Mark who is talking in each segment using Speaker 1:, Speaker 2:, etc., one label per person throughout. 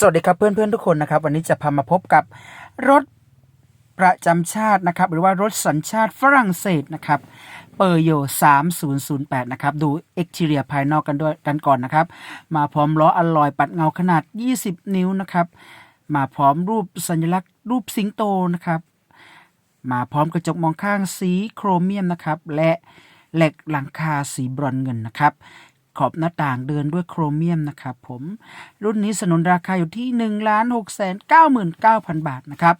Speaker 1: สวัสดีครับเพื่อนๆทุกคนนะครับ วันนี้จะพามาพบกับรถประจำชาตินะครับ หรือว่ารถสัญชาติฝรั่งเศสนะครับเปอร์โย3008 นะครับ ดูเอ็ก r เรียภายนอกกันด้วยกันก่อนนะครับ มาพร้อมล้ออลลอยปัดเงาขนาด 20 นิ้วนะครับ มาพร้อมรูปสัญลักษณ์รูปสิงโตนะครับ มาพร้อมกระจกมองข้างสีโครเมียมนะครับ และเหล็กหลังคาสีบรอนเงินนะครับ ขอบหน้าต่างเดินด้วยโครเมียมนะครับผมรุ่นนี้สนุนราคาอยู่ที่1นึ่งล้านหกแสนเก้าหมื่นเก้าพันบาทนะครับ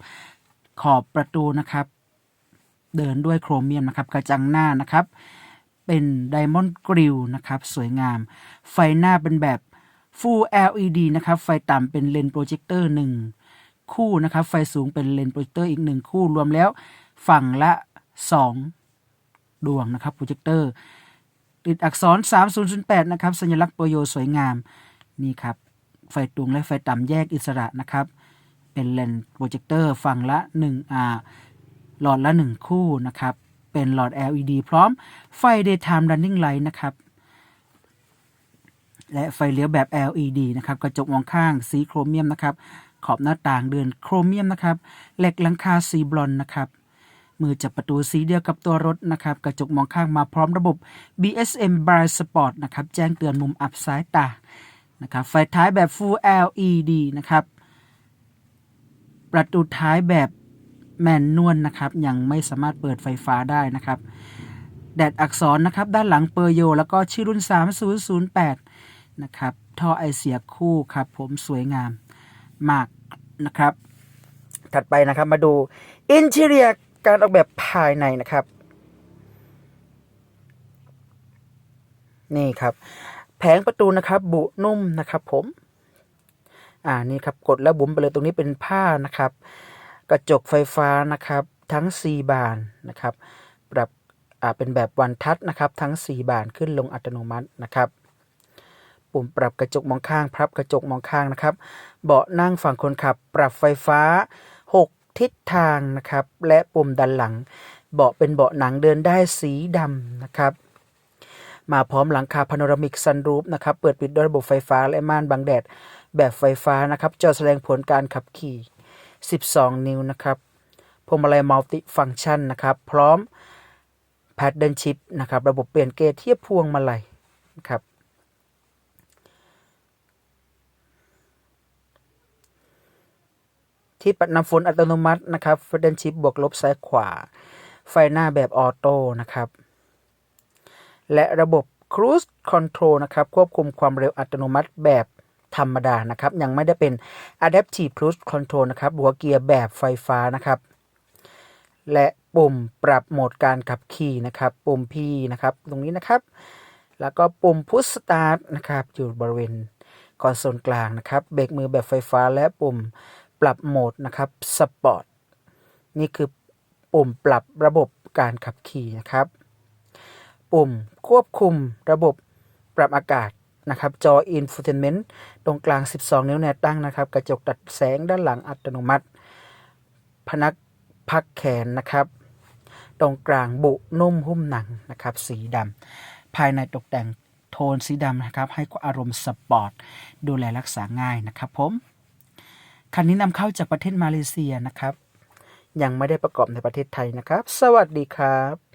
Speaker 1: ขอบประตูนะครับ เดินด้วยโครเมียมนะครับกระจังหน้านะครับ เป็นไดมอนด์กริลนะครับสวยงาม ไฟหน้าเป็นแบบ Full LED นะครับ ไฟต่ำเป็นเลนโปรเจคเตอร์หนึ่งคู่นะครับ ไฟสูงเป็นเลนโปรเจคเตอร์อีกหนึ่งคู่รวมแล้วฝั่งละ 2 ดวงนะครับโปรเจคเตอร์ ติดอักษร 3008 นะครับ สัญลักษณ์โปรโยสวยงาม นี่ครับ ไฟตุงและไฟต่ำแยกอิสระนะครับ เป็นเลนส์โปรเจคเตอร์ฝั่งละ1อ่าหลอดละ 1 คู่นะครับ เป็นหลอด LED พร้อมไฟ daytime running light นะครับ และไฟเลี้ยวแบบ LED นะครับ กระจกมองข้างสีโครเมียมนะครับ ขอบหน้าต่างเดือนโครเมียมนะครับ เหล็กหลังคาสีบลอนนะครับ มือจับประตูสีเดียวกับตัวรถนะครับ กระจกมองข้างมาพร้อมระบบ BSM Bright Spot นะครับ แจ้งเตือนมุมอับซ้ายตา นะครับ ไฟท้ายแบบ Full LED นะครับ ประตูท้ายแบบแมนนวลนะครับ ยังไม่สามารถเปิดไฟฟ้าได้นะครับ แดดอักษรนะครับ ด้านหลังเปอร์โย แล้วก็ชื่อรุ่น 3008 นะครับ ท่อไอเสียคู่ครับ ผมสวยงามมากนะครับ ถัดไปนะครับมาดูอินเทเรีย การออกแบบภายในนะครับ นี่ครับ แผงประตูนะครับบุนุ่มนะครับ ผม อ่านี่ครับกดแล้วบุ๋มไปเลยตรงนี้เป็นผ้านะครับ กระจกไฟฟ้านะครับ ทั้ง 4 บานนะครับ ปรับอ่าเป็นแบบวันทัชนะครับ ทั้ง 4 บานขึ้นลงอัตโนมัตินะครับปุ่มปรับกระจกมองข้างพับกระจกมองข้างนะครับ เบาะนั่งฝั่งคนขับ ปรับไฟฟ้า ทิศทางนะครับ และปุ่มดันหลัง เบาะเป็นเบาะหนังเดินได้สีดำนะครับ มาพร้อมหลังคาพาโนรามิกซันรูฟนะครับ เปิดปิดด้วยระบบไฟฟ้าและม่านบังแดด แบบไฟฟ้านะครับ จอแสดงผลการขับขี่ 12 นิ้วนะครับพวงมาลัยมัลติฟังชันนะครับ พร้อมแพดเดิลชิปนะครับ ระบบเปลี่ยนเกจเทียบพวงมาลัยนะครับ ที่ปัดน้ำฝนอัตโนมัตินะครับเฟดเดนชิปบวกลบซ้ายขวา ไฟหน้าแบบออโต้นะครับ และระบบ Cruise Control นะครับ ควบคุมความเร็วอัตโนมัติแบบธรรมดานะครับ ยังไม่ได้เป็น Adaptive Cruise Control นะครับหัวเกียร์แบบไฟฟ้านะครับ และปุ่มปรับโหมดการขับขี่นะครับ ปุ่ม P นะครับ ตรงนี้นะครับ แล้วก็ปุ่ม Push Start นะครับ อยู่บริเวณคอนโซลกลางนะครับ เบรกมือแบบไฟฟ้าและปุ่ม ปรับโหมดนะครับสปอร์ตนี่คือปุ่มปรับระบบการขับขี่นะครับ ปุ่มควบคุมระบบปรับอากาศนะครับ จอ Infotainment ตรงกลาง 12 นิ้วแนวตั้งนะครับ กระจกตัดแสงด้านหลังอัตโนมัติ พนักพักแขนนะครับ ตรงกลางบุนุ่มหุ้มหนังนะครับ สีดำภายในตกแต่งโทนสีดำนะครับ ให้อารมณ์สปอร์ต ดูแลรักษาง่ายนะครับผม คันนี้นำเข้าจากประเทศมาเลเซียนะครับ ยังไม่ได้ประกอบในประเทศไทยนะครับ สวัสดีครับ